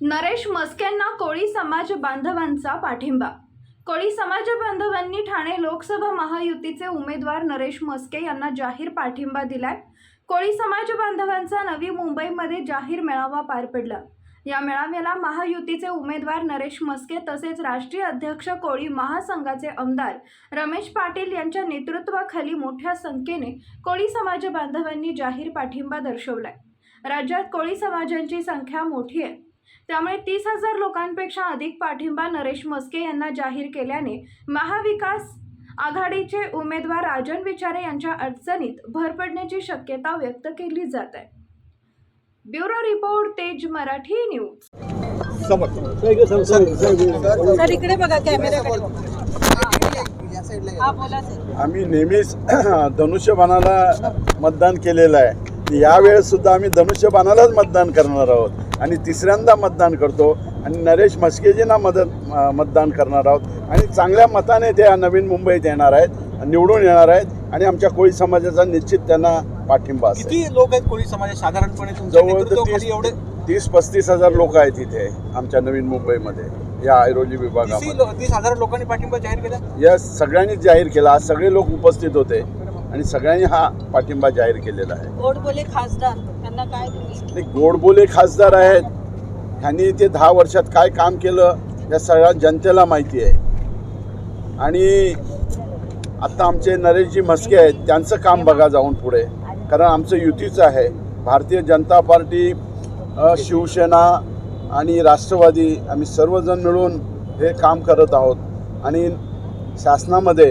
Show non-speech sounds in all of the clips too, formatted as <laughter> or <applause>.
नरेश मस्क्यांना कोळी समाज बांधवांचा पाठिंबा. कोळी समाज बांधवांनी ठाणे लोकसभा महायुतीचे उमेदवार नरेश मस्के यांना जाहीर पाठिंबा दिलाय. कोळी समाज बांधवांचा नवी मुंबईमध्ये जाहीर मेळावा पार पडला. या मेळाव्याला महायुतीचे उमेदवार नरेश मस्के तसेच राष्ट्रीय अध्यक्ष कोळी महासंघाचे आमदार रमेश पाटील यांच्या नेतृत्वाखाली मोठ्या संख्येने कोळी समाज बांधवांनी जाहीर पाठिंबा दर्शवलाय. राज्यात कोळी समाजांची संख्या मोठी आहे. त्यामुळे तीस हजार लोकांपेक्षा अधिक पाठिंबा नरेश मस्के यांना जाहीर केल्याने महाविकास आघाडीचे उमेदवार राजन विचारे यांच्या अडचणीत भर पडण्याची शक्यता व्यक्त केली जात आहे. ब्युरो रिपोर्ट तेज मराठी न्यूज. सर इकडे बघा कॅमेऱ्याकडे हा बोला सर. आम्ही नेहमीच <clears throat> धनुष्यबाणाला मतदान केलेलं आहे. यावेळेस सुद्धा आम्ही धनुष्यबाणालाच मतदान करणार आहोत. आणि तिसऱ्यांदा मतदान करतो. आणि नरेश म्हस्केजींना मदत मतदान करणार आहोत. आणि चांगल्या मताने ते या नवीन मुंबईत येणार आहेत निवडून येणार आहेत. आणि आमच्या कोळी समाजाचा निश्चित त्यांना पाठिंबा असेल. किती लोक आहेत कोळी समाजात? साधारणपणे जवळ एवढे? तीस पस्तीस हजार लोक आहेत इथे आमच्या नवीन मुंबईमध्ये या ऐरोली विभागामध्ये. तीस हजार लोकांनी पाठिंबा जाहीर केला? या सगळ्यांनी जाहीर केला. आज सगळे लोक उपस्थित होते. आणि सगळ्यांनी हा पाठिंबा जाहीर केलेला आहे. खासदार. त्यांना काय तुम्ही गोडबोले खासदार आहेत. ह्यांनी ते दहा वर्षात काय काम केलं या सगळ्या जनतेला माहिती आहे. आणि आत्ता आमचे नरेशजी म्हस्के आहेत त्यांचं काम बघा जाऊन पुढे. कारण आमचं युतीचं आहे. भारतीय जनता पार्टी शिवसेना आणि राष्ट्रवादी आम्ही सर्वजण मिळून हे काम करत आहोत. आणि शासनामध्ये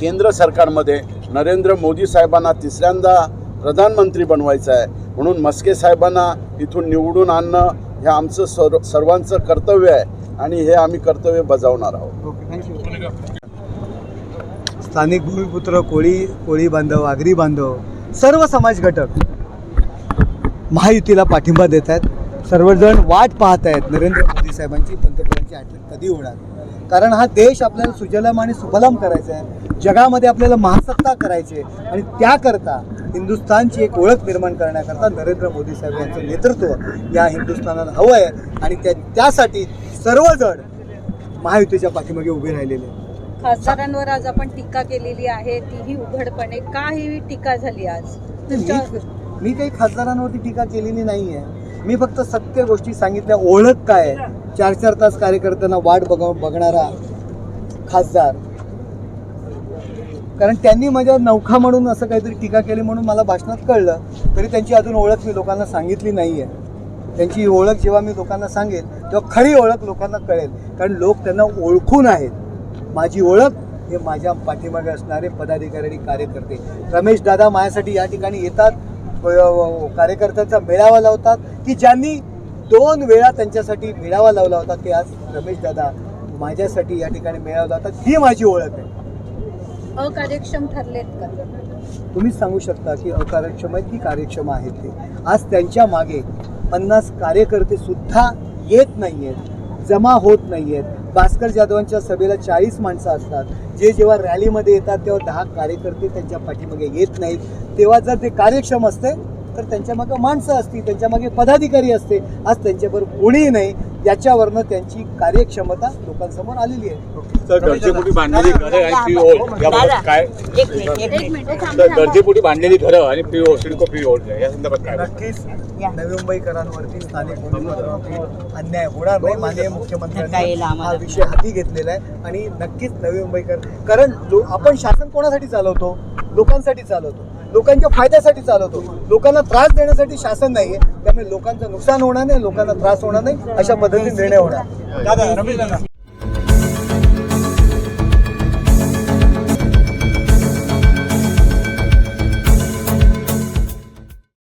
केंद्र सरकारमध्ये नरेंद्र मोदी साहेबांना तिसऱ्यांदा प्रधानमंत्री बनवायचं आहे. म्हणून मस्के साहेबांना इथून निवडून आणणं हे आमचं सर्व सर्वांचं कर्तव्य आहे. आणि हे आम्ही कर्तव्य बजावणार आहोत. स्थानिक भूमिपुत्र कोळी कोळी बांधव आगरी बांधव सर्व समाज घटक महायुतीला पाठिंबा देत आहेत. सर्वजण वाट पाहत आहेत. नरेंद्र मोदी साहेबांची पंतप्रधानांची आठवण कधी होणार? कारण हा देश आपल्याला सुजलाम आणि सुफलाम करायचा आहे. जगामध्ये आपल्याला महासत्ता करायची आहे. आणि त्याकरता हिंदुस्थानची एक ओळख निर्माण करण्याकरता नरेंद्र मोदी साहेब यांचं नेतृत्व या हिंदुस्थानाला हवं आहे आणि त्या त्यासाठी सर्वजण महायुतीच्या पाठीमागे उभे राहिलेले आहेत. खासदारांवर आज आपण टीका केलेली आहे तीही उघडपणे. का ही टीका झाली आज? मी काही खासदारांवरती टीका केलेली नाही आहे मी फक्त सत्य गोष्टी सांगितल्या. ओळख काय चार चार तास कार्यकर्त्यांना वाट बघ बघणारा खासदार कारण त्यांनी माझ्या नौखा म्हणून असं काहीतरी टीका केली म्हणून मला भाषणात कळलं तरी त्यांची अजून ओळख मी लोकांना सांगितली नाही आहे त्यांची ओळख जेव्हा मी लोकांना सांगेल तेव्हा खरी ओळख लोकांना कळेल. कारण लोक त्यांना ओळखून आहेत. माझी ओळख हे माझ्या पाठीमागे असणारे पदाधिकारी आणि कार्यकर्ते. रमेश दादा माझ्यासाठी या ठिकाणी येतात कार्यकर्त्यांचा मेळावा लावतात. की ज्यांनी दोन वेळा त्यांच्यासाठी मेळावा लावला होता ते आज रमेश दादा माझ्यासाठी या ठिकाणी मेळावा लावतात. ही माझी ओळख आहे. अकार्यक्षम ठरलेत का? तुम्हीच सांगू शकता की अकार्यक्षम आहेत की कार्यक्षम आहेत ते. आज त्यांच्या मागे पन्नास कार्यकर्ते सुद्धा येत नाही आहेत जमा होत नाही आहेत भास्कर जाधवांच्या सभेला चाळीस माणसं असतात. जे जेव्हा रॅलीमध्ये येतात तेव्हा दहा कार्यकर्ते त्यांच्या पाठीमागे येत नाहीत. तेव्हा जर ते कार्यक्षम असते तर त्यांच्यामागं माणसं असती त्यांच्यामागे पदाधिकारी असते. आज त्यांच्याबरोबर कोणीही नाही. याच्यावरनं त्यांची कार्यक्षमता लोकांसमोर आलेली आहे. गरजेपोटी बांधलेली घरं आणि पी ओल याबाबत काय? तर गरजेपोटी बांधलेली घरं आणि पी ओ सिडको पी ओल या संदर्भात काय नक्कीच. नवी मुंबईकरांवरती स्थानिक अन्याय होणार नाही माननीय मुख्यमंत्र्यांनी हा विषय हाती घेतलेला आहे. आणि नक्कीच नवी मुंबईकर कारण लो- आपण शासन कोणासाठी चालवतो? लोकांसाठी चालवतो. लोकांच्या फायद्यासाठी चालवतो. लोकांना त्रास देण्यासाठी शासन नाही आहे त्यामुळे लोकांचं नुकसान होणार नाही लोकांना त्रास होणार नाही अशा पद्धतीने निर्णय होणार. दादा.